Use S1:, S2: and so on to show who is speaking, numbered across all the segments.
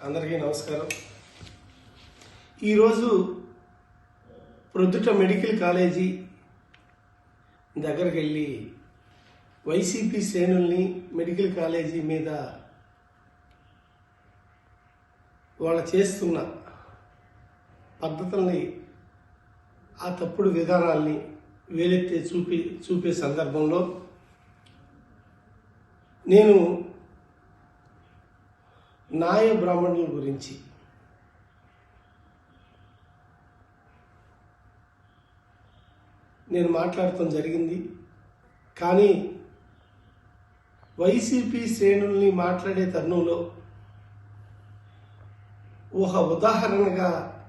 S1: అందరికీ నమస్కారం. ఈరోజు ప్రొద్దుట మెడికల్ కాలేజీ దగ్గరికి వెళ్ళి వైసీపీ శ్రేణుల్ని మెడికల్ కాలేజీ మీద వాళ్ళు చేస్తున్న పద్ధతుల్ని ఆ తప్పుడు విధానాల్ని వేలెత్తి చూపి చూపే సందర్భంలో నేను నాయ బ్రాహ్మణుల గురించి. నేను మాట్లాడటం జరిగింది. కానీ వైసీపీ శ్రేణుల్ని మాట్లాడే తరుణంలో ఒక ఉదాహరణగా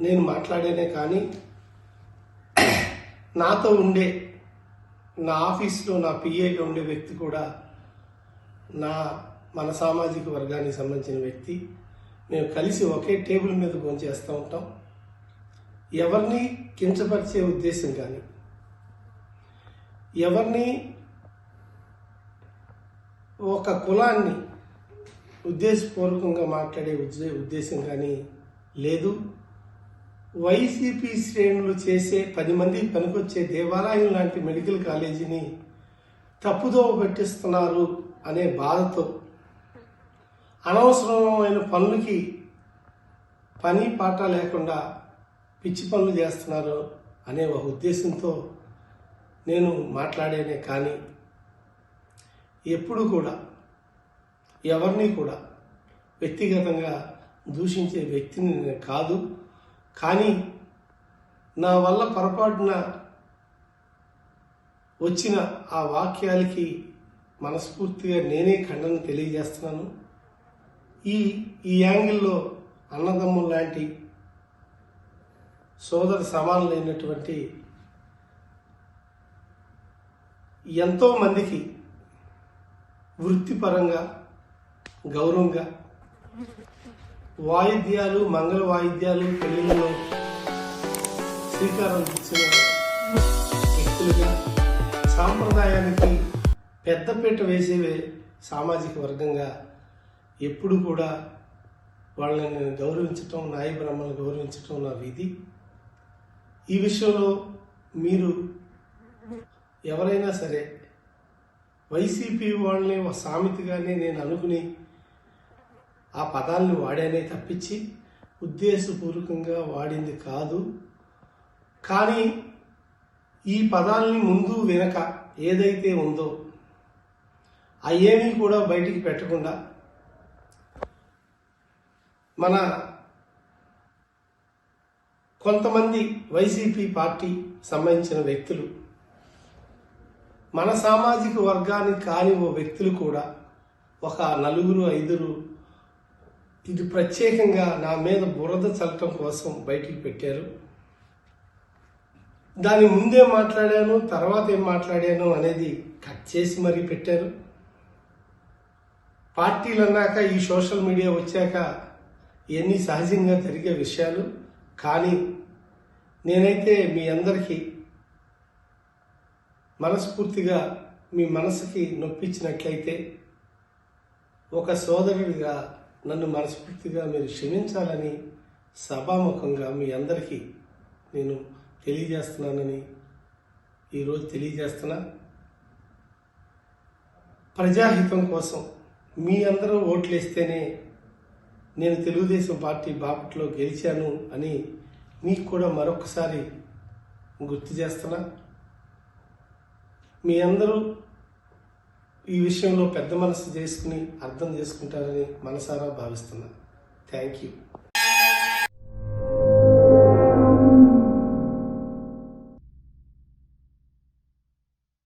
S1: నేను మాట్లాడానే కానీ నాతో ఉండే నా ఆఫీస్లో నా పిఏగా ఉండే వ్యక్తి కూడా నా మన సామాజిక వర్గానికి సంబంధించిన వ్యక్తి. మేము కలిసి ఒకే టేబుల్ మీద చేస్తూ ఉంటాం. ఎవరిని కించపరిచే ఉద్దేశం కానీ ఎవరిని ఒక కులాన్ని ఉద్దేశపూర్వకంగా మాట్లాడే ఉద్దే- ఉద్దేశం కానీ లేదు. వైసీపీ శ్రేణులు చేసే పది మంది పనికొచ్చే దేవాలయం లాంటి మెడికల్ కాలేజీని తప్పుదోవ పెట్టిస్తున్నారు అనే బాధతో అనవసరమైన పనులకి పని పాట లేకుండా పిచ్చి పనులు చేస్తున్నారు అనే ఒక ఉద్దేశంతో నేను మాట్లాడేనే కానీ ఎప్పుడు కూడా ఎవరిని కూడా వ్యక్తిగతంగా దూషించే వ్యక్తిని నేను కాదు. కానీ నా వల్ల పొరపాటున వచ్చిన ఆ వాక్యాలకి మనస్ఫూర్తిగా నేనే ఖండన తెలియజేస్తున్నాను. ఈ ఈ యాంగిల్లో అన్నదమ్ములు లాంటి సోదర సమానులైనటువంటి ఎంతోమందికి వృత్తిపరంగా గౌరవంగా వాయిద్యాలు మంగళ వాయిద్యాలు పెళ్ళిళ్ళలో శ్రీకారం ఇచ్చిన వ్యక్తులుగా సాంప్రదాయానికి పెద్దపీట వేసే సామాజిక వర్గంగా ఎప్పుడు కూడా వాళ్ళని నేను గౌరవించటం నాయ బ్రహ్మను గౌరవించటం నా విధి. ఈ విషయంలో మీరు ఎవరైనా సరే వైసీపీ వాళ్ళని ఒక సామెతగానే నేను అనుకుని ఆ పదాలను వాడానే తప్పించి ఉద్దేశపూర్వకంగా వాడింది కాదు. కానీ ఈ పదాలని ముందు వెనక ఏదైతే ఉందో అయ్యేవి కూడా బయటికి పెట్టకుండా మన కొంతమంది వైసీపీ పార్టీ సంబంధించిన వ్యక్తులు మన సామాజిక వర్గానికి కాని ఓ వ్యక్తులు కూడా ఒక నలుగురు ఐదురు ఇది ప్రత్యేకంగా నా మీద బురద చల్లటం కోసం బయటికి పెట్టారు. దాని ముందే మాట్లాడాను తర్వాత ఏం మాట్లాడాను అనేది కట్ చేసి మరీ పెట్టారు. పార్టీలు అన్నాక ఈ సోషల్ మీడియా వచ్చాక ఇవన్నీ సహజంగా జరిగే విషయాలు. కానీ నేనైతే మీ అందరికీ మనస్ఫూర్తిగా మీ మనసుకి నొప్పించినట్లయితే ఒక సోదరుడిగా నన్ను మనస్ఫూర్తిగా మీరు క్షమించాలని సభాముఖంగా మీ అందరికీ నేను తెలియజేస్తున్నానని ఈరోజు తెలియజేస్తున్నా. ప్రజాహితం కోసం మీ అందరూ ఓట్లేస్తేనే నేను తెలుగుదేశం పార్టీ బాపట్లో గెలిచాను అని మీకు కూడా మరొకసారి గుర్తు చేస్తున్నా. మీ అందరూ ఈ విషయంలో పెద్ద మనసు చేసుకుని అర్థం చేసుకుంటారని మనసారా భావిస్తున్నా. Thank you.